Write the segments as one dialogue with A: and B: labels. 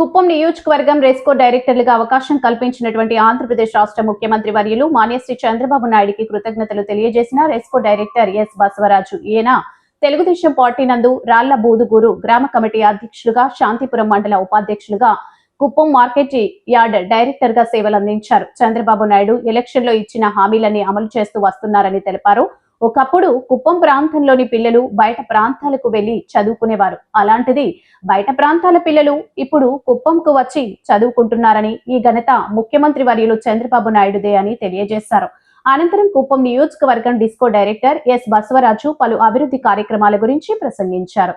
A: కుప్పం నియోజకవర్గం రెస్కో డైరెక్టర్లుగా అవకాశం కల్పించినటువంటి ఆంధ్రప్రదేశ్ రాష్ట్ర ముఖ్యమంత్రి వర్యులు మాన్యశ్రీ చంద్రబాబు నాయుడికి కృతజ్ఞతలు తెలియజేసిన రెస్కో డైరెక్టర్ ఎస్ బసవరాజు. ఈయన తెలుగుదేశం పార్టీ నందు రాళ్ళ బూదుగూరు గ్రామ కమిటీ అధ్యక్షులుగా శాంతిపురం మండల ఉపాధ్యక్షులుగా కుప్పం మార్కెట్ యార్డ్ డైరెక్టర్గా సేవలందించారు. చంద్రబాబు నాయుడు ఎలక్షన్లో ఇచ్చిన హామీలన్నీ అమలు చేస్తూ వస్తున్నారని తెలిపారు. ఒకప్పుడు కుప్పం ప్రాంతంలోని పిల్లలు బయట ప్రాంతాలకు వెళ్ళి చదువుకునేవారు. అలాంటిది బయట ప్రాంతాల పిల్లలు ఇప్పుడు కుప్పంకు వచ్చి చదువుకుంటున్నారని ఈ ఘనత ముఖ్యమంత్రి వర్యులు చంద్రబాబు నాయుడుదే అని తెలియజేశారు. అనంతరం కుప్పం నియోజకవర్గం డిస్కో డైరెక్టర్ ఎస్ బసవరాజు పలు అభివృద్ధి కార్యక్రమాల గురించి ప్రసంగించారు.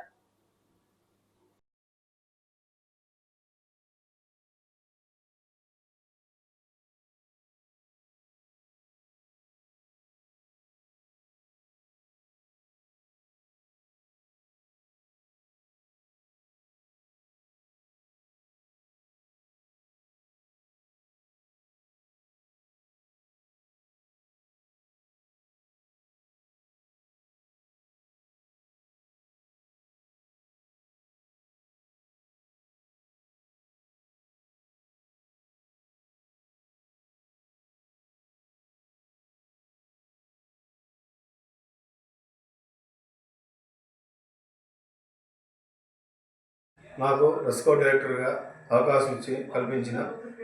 B: నాకు రెస్కో డైరెక్టర్గా అవకాశం ఇచ్చి కల్పించిన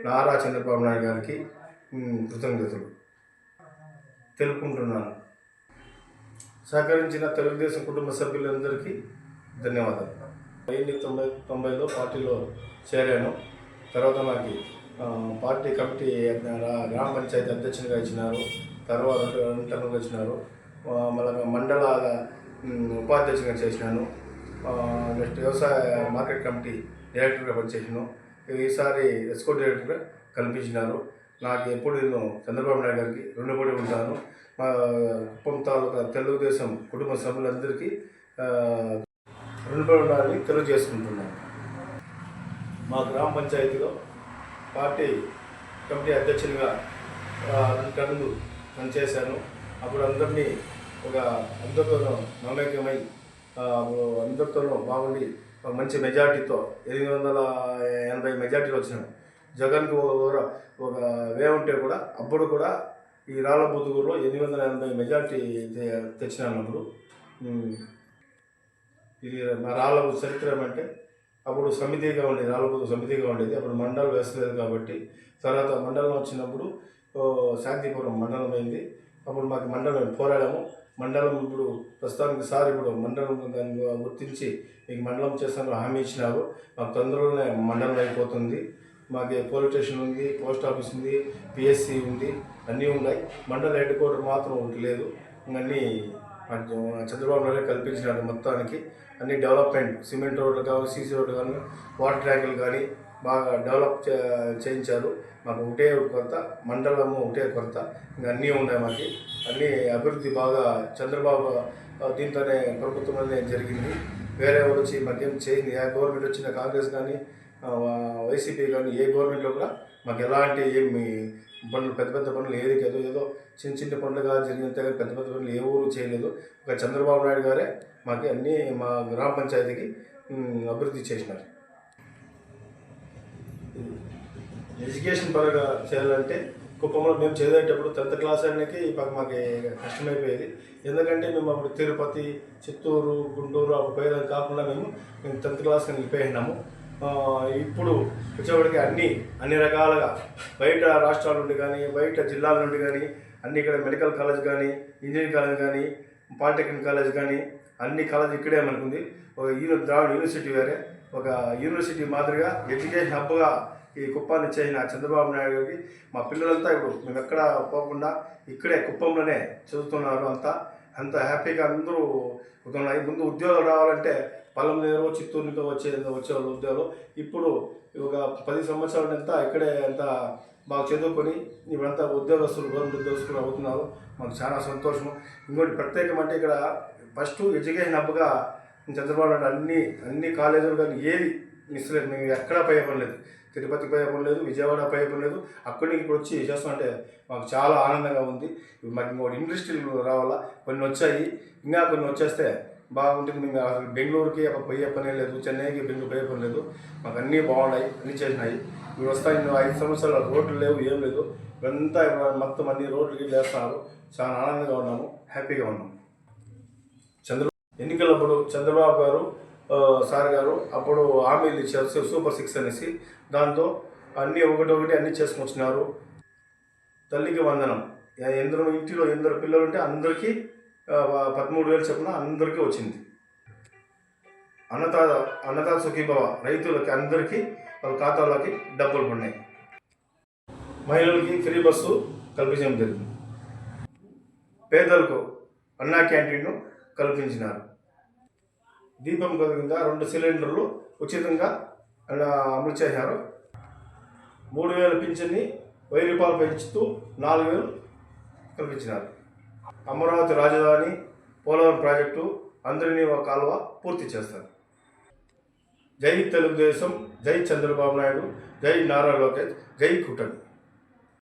B: నారా చంద్రబాబు నాయుడు గారికి కృతజ్ఞతలు. తెలుపుకుంటున్నాను. సహకరించిన తెలుగుదేశం కుటుంబ సభ్యులందరికీ ధన్యవాదాలు. వెయ్యి తొంభై తొంభైలో పార్టీలో చేరాను తర్వాత నాకు పార్టీ కమిటీ గ్రామ పంచాయతీ అధ్యక్షునిగా ఇచ్చినారు తర్వాత ఇంటర్నల్గా ఇచ్చినారు మళ్ళీ మండల ఉపాధ్యక్షునిగా చేసినాను. నెక్స్ట్ వ్యవసాయ మార్కెట్ కమిటీ డైరెక్టర్గా పనిచేసినాను ఈసారి ఎస్కో డైరెక్టర్గా కల్పించినారు. నాకు ఎప్పుడు నేను చంద్రబాబు నాయుడు గారికి రుణపడి ఉంటాను మా కుప్పం తాలూకా తెలుగుదేశం కుటుంబ సభ్యులందరికీ రుణపడి ఉండాలని తెలియజేసుకుంటున్నాను. మా గ్రామ పంచాయతీలో పార్టీ కమిటీ అధ్యక్షునిగా ఆ, రెండు పనిచేశాను. అప్పుడు అందరినీ ఒక అందరితో మమేకమై అందరితోనూ బాగుండి మంచి మెజార్టీతో ఎనిమిది వందల ఎనభై మెజార్టీలు వచ్చినాం జగన్కి ఒక ఒక వే ఉంటే కూడా అప్పుడు కూడా ఈ రాళ్ళబుద్దుగూరులో ఎనిమిది వందల ఎనభై మెజార్టీ తెచ్చినాను అప్పుడు ఇది మా రాళ్ళ చరిత్ర ఏమంటే అప్పుడు సమితిగా ఉండేది రాళ్ళబుద్దు సమితిగా ఉండేది అప్పుడు మండలం వేస్తలేదు కాబట్టి తర్వాత మండలం వచ్చినప్పుడు శాంతిపురం మండలం అయింది. అప్పుడు మాకు మండలం పోరాడాము. మండలం ఇప్పుడు ప్రస్తుతానికి సార్ ఇప్పుడు మండలం దాన్ని గుర్తించి మీకు మండలం చేస్తాను హామీ ఇచ్చినారు. మాకు తొందరలోనే మండలం అయిపోతుంది. మాకు పోలీస్ స్టేషన్ ఉంది పోస్ట్ ఆఫీస్ ఉంది పిఎస్సి ఉంది అన్నీ ఉన్నాయి. మండల హెడ్ క్వార్టర్ మాత్రం ఒకటి లేదు. అన్నీ చంద్రబాబు నాయుడు కల్పించినాడు మొత్తానికి. అన్ని డెవలప్మెంట్ సిమెంట్ రోడ్లు కానీ సీసీ రోడ్లు కానీ వాటర్ ట్యాంకులు కానీ బాగా డెవలప్ చే- చేయించారు. మాకు ఒకటే కొరత మండలము ఒకటే కొరత ఇంకా అన్నీ ఉన్నాయి మాకు. అన్నీ అభివృద్ధి బాగా చంద్రబాబు దీంతోనే ప్రభుత్వం ప్రభుత్వంలోనే జరిగింది. వేరే ఎవరు వచ్చి మాకేం చేయింది ఏ గవర్నమెంట్ వచ్చిన కాంగ్రెస్ కానీ వైసీపీ కానీ ఏ గవర్నమెంట్లో కూడా మాకు ఎలాంటి ఏమి పనులు పెద్ద పెద్ద పనులు ఏది ఏదో ఏదో చిన్న చిన్న పనులుగా జరిగినంత కానీ పెద్ద పెద్ద పనులు ఏ ఊరు చేయలేదు. ఒక చంద్రబాబు నాయుడు గారే మాకు అన్నీ మా గ్రామ పంచాయతీకి అభివృద్ధి చేసినారు. ఎడ్యుకేషన్ పరంగా చేయాలంటే కుప్పంలో మేము చదివేటప్పుడు టెన్త్ క్లాస్ అనేది మాకు మాకు కష్టమైపోయేది. ఎందుకంటే మేము అప్పుడు తిరుపతి చిత్తూరు గుంటూరు అప్పుడు పోయేదాన్ని కాకుండా మేము మేము టెన్త్ క్లాస్ వెళ్ళిపోయినాము. ఇప్పుడు వచ్చేవాడికి అన్ని అన్ని రకాలుగా బయట రాష్ట్రాల నుండి కానీ బయట జిల్లాల నుండి కానీ అన్ని ఇక్కడ మెడికల్ కాలేజ్ కానీ ఇంజనీరింగ్ కాలేజ్ కానీ పాలిటెక్నిక్ కాలేజ్ కానీ అన్ని కాలేజ్ ఇక్కడే మనకుంది. ఒక యూని ద్రావిడ యూనివర్సిటీ వేరే ఒక యూనివర్సిటీ మాదిరిగా ఎడ్యుకేషన్ హబ్గా ఈ కుప్పాన్ని చేసిన చంద్రబాబు నాయుడు గారికి మా పిల్లలంతా ఇప్పుడు మేము ఎక్కడ పోకుండా ఇక్కడే కుప్పంలోనే చదువుతున్నారు అంతా. అంత హ్యాపీగా అందరూ ముందు ఉద్యోగాలు రావాలంటే పొలం నీరు చిత్తూరు నుంచి వచ్చే వచ్చేవాళ్ళు ఉద్యోగాలు. ఇప్పుడు ఒక పది సంవత్సరాల అంతా ఇక్కడే అంతా బాగా చదువుకొని ఇప్పుడంతా ఉద్యోగస్తులు గవర్నమెంట్ ఉద్యోగస్తులు అవుతున్నారు. మాకు చాలా సంతోషం. ఇంకోటి ప్రత్యేకం అంటే ఇక్కడ ఫస్ట్ ఎడ్యుకేషన్ హబ్గా చంద్రబాబు నాయుడు అన్ని అన్ని కాలేజీలు కానీ ఏది మిస్ మేము ఎక్కడా పై లేదు తిరుపతి పై లేదు విజయవాడ పై పని లేదు అక్కడి నుంచి ఇక్కడ వచ్చి చేస్తామంటే మాకు చాలా ఆనందంగా ఉంది. ఇప్పుడు మాకు ఇంకోటి ఇండస్ట్రీలు రావాలా? కొన్ని వచ్చాయి. ఇంకా కొన్ని వచ్చేస్తే బాగుంటుంది. మేము అసలు బెంగళూరుకి పోయే పనే లేదు. చెన్నైకి బెంగళూరు పోయే పని లేదు. మాకు అన్నీ బాగున్నాయి. అన్నీ చేసినాయి. మీరు వస్తా ఇన్ని ఐదు సంవత్సరాలు రోడ్లు లేవు. ఏం లేదు. ఇవంతా మొత్తం అన్ని రోడ్లకి వేస్తున్నారు. చాలా ఆనందంగా ఉన్నాము. హ్యాపీగా ఉన్నాము. చంద్ర ఎన్నికలప్పుడు చంద్రబాబు గారు సార్ గారు అప్పుడు హామీలు ఇచ్చారు సూపర్ సిక్స్ అనేసి. దాంతో అన్నీ ఒకటి ఒకటి అన్నీ చేసుకొచ్చినారు. తల్లికి వందనం. ఎందరో ఇంటిలో ఎందరు పిల్లలు ఉంటే అందరికీ పదమూడు వేలు చొప్పున అందరికీ వచ్చింది. అన్నదాత అన్నదాత సుఖీభవ రైతులకి అందరికీ వాళ్ళ ఖాతాలోకి డబ్బులు పడినాయి. మహిళలకి ఫ్రీ బస్సు కల్పించడం జరిగింది. పేదలకు అన్నా క్యాంటీన్ను కల్పించినారు. దీపం పథకం కింద రెండు సిలిండర్లు ఉచితంగా అమలు చేశారు. మూడు వేల పింఛన్ని వెయ్యి రూపాయలు పెంచుతూ నాలుగు వేలు కల్పించినారు. అమరావతి రాజధాని పోలవరం ప్రాజెక్టు అందరినీ ఒక కాలువ పూర్తి చేస్తారు. జై తెలుగుదేశం జై చంద్రబాబు నాయుడు జై నారా లోకేష్ జై కూటమి.